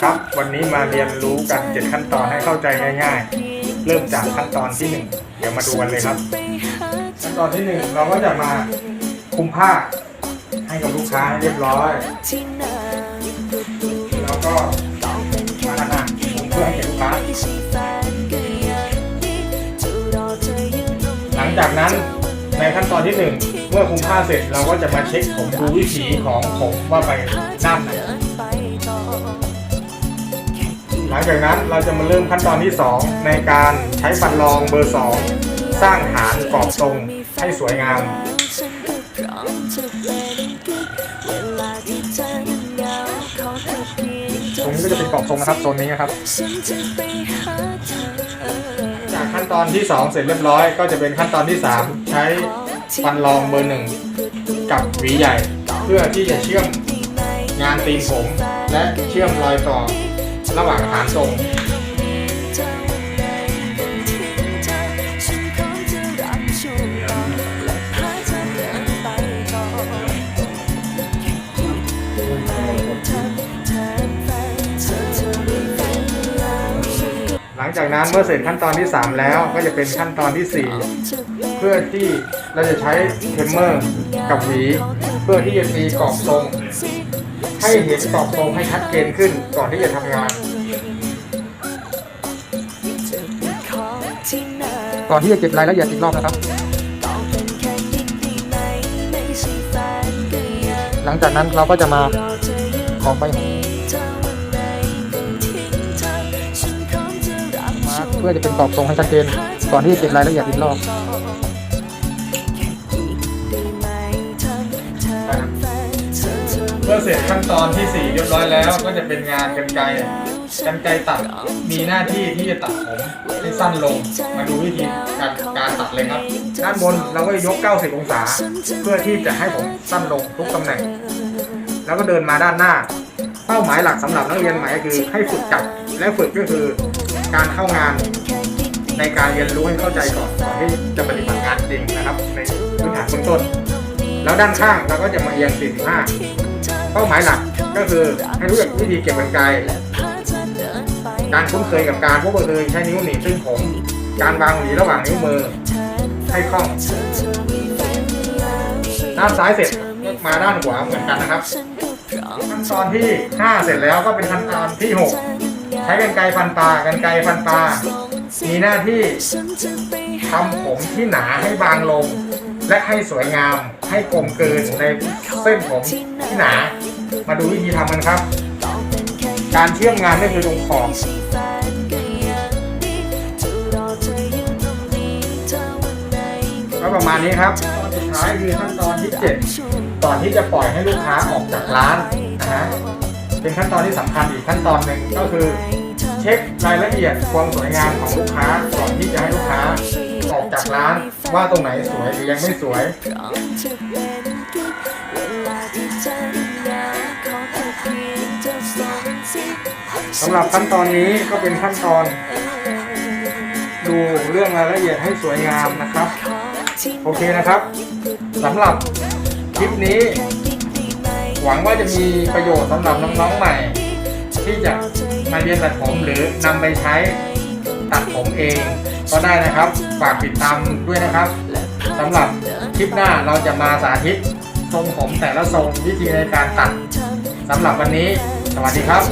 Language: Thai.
ครับ วันนี้มาเรียนรู้กันเจ็ดขั้นตอนให้เข้าใจง่าย ๆ เริ่มจากขั้นตอนที่หนึ่งเดี๋ยวมาดูกันเลยครับ ขั้นตอนที่หนึ่งเราก็จะมาคุมผ้าให้กับลูกค้าให้เรียบร้อย แล้วก็มาหน้าคุมเพื่อให้เก็บลูกค้า หลังจากนั้นในขั้นตอนที่หนึ่งเมื่อคุมผ้าเสร็จเราก็จะมาเช็คผมดูวิถีของผมว่าไปด้านไหน หลังจากนั้นเราจะมาเริ่มขั้นตอนที่ 2 ในการใช้ฟันรองเบอร์ 2 สร้างฐานกรอบทรงให้สวยงามตรงนี้ก็จะเป็นกรอบทรงนะครับโซนนี้นะครับจากขั้นตอนที่ 2 เสร็จเรียบร้อยก็จะเป็นขั้นตอนที่ 3 ใช้ฟันรองเบอร์1กับหวีใหญ่ เพื่อที่จะเชื่อมงานตีนผม และเชื่อมรอยต่อ ระหว่างฐานทรงหลังจากนั้นเมื่อเสร็จขั้นตอนที่ 3 แล้วก็จะเป็นขั้นตอนที่ 4 เพื่อที่เราจะใช้เทมเมอร์กับหวี เพื่อที่จะตีกรอบทรง ให้เห็นกรอบทรงให้ชัดเจนขึ้นก่อนที่จะทำงาน ก่อนที่จะเก็บรายละเอียดอีกรอบนะครับ หลังจากนั้นเราก็จะมาขอไปมาเพื่อจะเป็นกรอบทรงให้ชัดเจน ก่อนที่จะเก็บรายละเอียดอีกรอบ มื่อเสร็จขั้นตอนที่ 4 เรียบร้อยแล้ว ก็จะเป็นงานกันไกรกันไกรตัดมีหน้าที่ที่จะตัดผมให้สั้นลง มาดูวิธีการการตัดเลยครับ ด้านบนเราก็จะยก 90 องศา เพื่อที่จะให้ผมสั้นลงทุกตำแหน่ง แล้วก็เดินมาด้านหน้า เป้าหมายหลักสำหรับนักเรียนใหม่ก็คือให้ฝึกจับและฝึกก็คือการเข้างานในการเรียนรู้ให้เข้าใจก่อนก่อนที่จะปฏิบัติงานจริงนะครับ ในพื้นฐานเบื้องต้น แล้วด้านข้างเราก็จะมาเอียง 45 เป้าหมายหลักก็คือให้รู้จักวิธีเก็บกรรไกรการคุ้นเคยกับการพวกเคยใช้นิ้วหนีบซึ่งผมการวางหวีระหว่างนิ้วมือ ให้คล่อง ด้านซ้ายเสร็จก็มาด้านขวาเหมือนกันนะครับขั้นตอนที่ 5 เสร็จแล้วก็เป็นขั้นตอนที่ 6 ใช้กรรไกรฟันปลากรรไกรฟันปลามีหน้าที่ทำผมที่หนาให้บางลง และให้สวยงามให้กลมกลืนในเส้นผมที่หนา มาดูวิธีทำกันครับ การเชื่อมงานก็คือตรงขอบก็ประมาณนี้ครับตอนสุดท้ายคือขั้นตอนที่7ก่อนที่จะปล่อยให้ลูกค้าออกจากร้านนะฮะเป็นขั้นตอนที่สำคัญอีกขั้นตอนหนึ่งก็คือ เช็ครายละเอียดความสวยงามของลูกค้าก่อนที่จะให้ลูกค้า ออกจากร้านว่าตรงไหนสวยหรือยังไม่สวย สำหรับขั้นตอนนี้ก็เป็นขั้นตอน ดูเรื่องรายละเอียดให้สวยงามนะครับ โอเคนะครับสำหรับคลิปนี้ หวังว่าจะมีประโยชน์สำหรับน้องๆใหม่ ที่จะมาเรียนตัดผมหรือนำไปใช้ตัด ผมเองก็ได้นะครับ ฝากติดตามด้วยนะครับสำหรับคลิปหน้าเราจะมาสาธิตทรงผมแต่ละทรงวิธีในการตัดสำหรับวันนี้ สวัสดีครับ